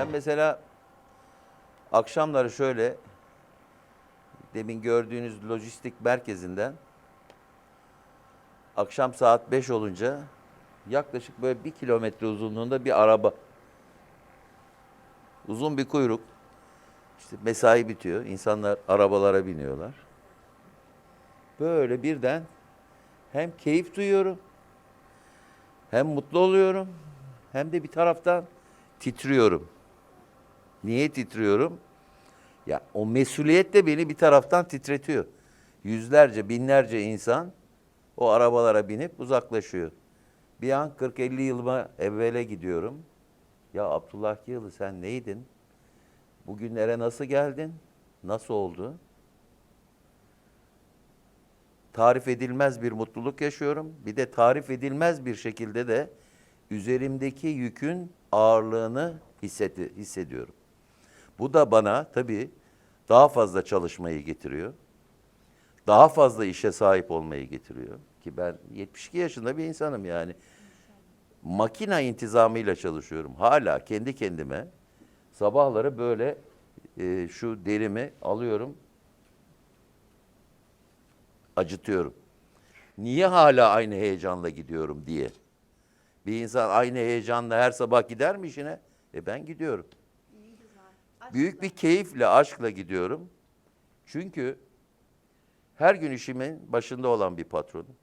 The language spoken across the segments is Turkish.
Ben mesela akşamları şöyle demin gördüğünüz lojistik merkezinden akşam saat 5 olunca yaklaşık böyle bir kilometre uzunluğunda bir araba. Uzun bir kuyruk. İşte mesai bitiyor. İnsanlar arabalara biniyorlar. Böyle birden hem keyif duyuyorum, hem mutlu oluyorum, hem de bir taraftan titriyorum. Niye titriyorum? Ya o mesuliyet de beni bir taraftan titretiyor. Yüzlerce, binlerce insan o arabalara binip uzaklaşıyor. Bir an 40-50 yılıma evvele gidiyorum. Ya Abdullah Yılı sen neydin? Bugünlere nasıl geldin? Nasıl oldu? Tarif edilmez bir mutluluk yaşıyorum. Bir de tarif edilmez bir şekilde de üzerimdeki yükün ağırlığını hissedi- hissediyorum. Bu da bana tabii daha fazla çalışmayı getiriyor. Daha fazla işe sahip olmayı getiriyor. Ki ben 72 yaşında bir insanım yani. Makina intizamıyla çalışıyorum. Hala kendi kendime sabahları böyle e, şu derimi alıyorum, acıtıyorum. Niye hala aynı heyecanla gidiyorum diye. Bir insan aynı heyecanla her sabah gider mi işine? E ben gidiyorum. Büyük bir keyifle, aşkla gidiyorum. Çünkü her gün işimin başında olan bir patronum.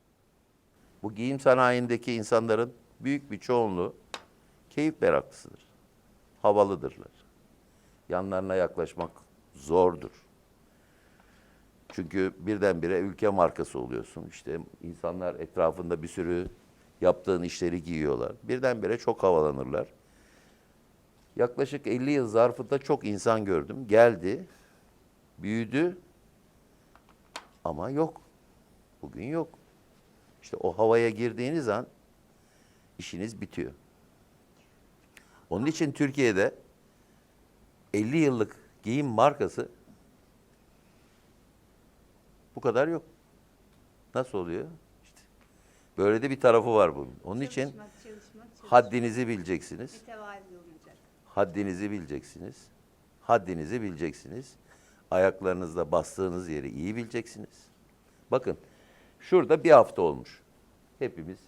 Bu giyim sanayindeki insanların büyük bir çoğunluğu keyif meraklısıdır. Havalıdırlar. Yanlarına yaklaşmak zordur. Çünkü birdenbire ülke markası oluyorsun. İşte insanlar etrafında bir sürü yaptığın işleri giyiyorlar. Birdenbire çok havalanırlar. Yaklaşık 50 yıl zarfında çok insan gördüm. Geldi, büyüdü ama yok. Bugün yok. İşte o havaya girdiğiniz an işiniz bitiyor. Onun için Türkiye'de 50 yıllık giyim markası bu kadar yok. Nasıl oluyor? İşte böyle de bir tarafı var bunun. Onun için Çalışmak, çalışmak, çalışmak. haddinizi bileceksiniz. Mütevazi olacak. Haddinizi bileceksiniz. Haddinizi bileceksiniz. Ayaklarınızla bastığınız yeri iyi bileceksiniz. Bakın şurada bir hafta olmuş. Hepimiz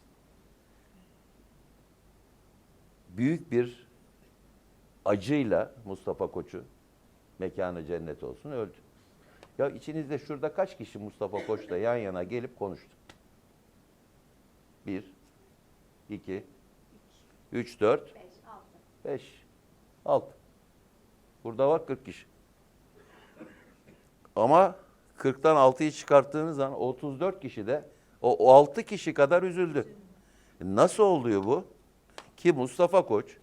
büyük bir acıyla Mustafa Koç'u mekanı cennet olsun öldü. Ya içinizde şurada kaç kişi Mustafa Koç'la yan yana gelip konuştu? Bir, iki, üç, dört, Beş, altı. 5, 6. Burada var 40 kişi. Ama 40'tan 6'yı çıkarttığınız zaman 34 kişi de o, o 6 kişi kadar üzüldü. Nasıl oluyor bu? Ki Mustafa Koç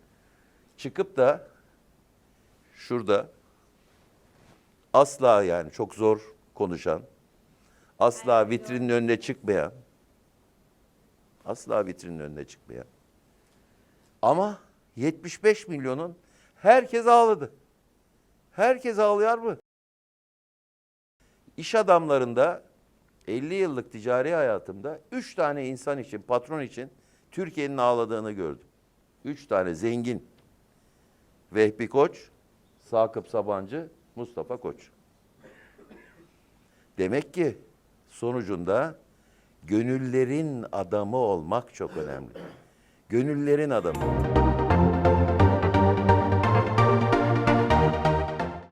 çıkıp da şurada asla yani çok zor konuşan, asla vitrinin önüne çıkmayan, asla vitrinin önüne çıkmayan ama 75 milyonun herkes ağladı. Herkes ağlayar mı? İş adamlarında 50 yıllık ticari hayatımda 3 tane insan için, patron için Türkiye'nin ağladığını gördüm. 3 tane zengin. Vehbi Koç, Sakıp Sabancı, Mustafa Koç. Demek ki sonucunda gönüllerin adamı olmak çok önemli. Gönüllerin adamı.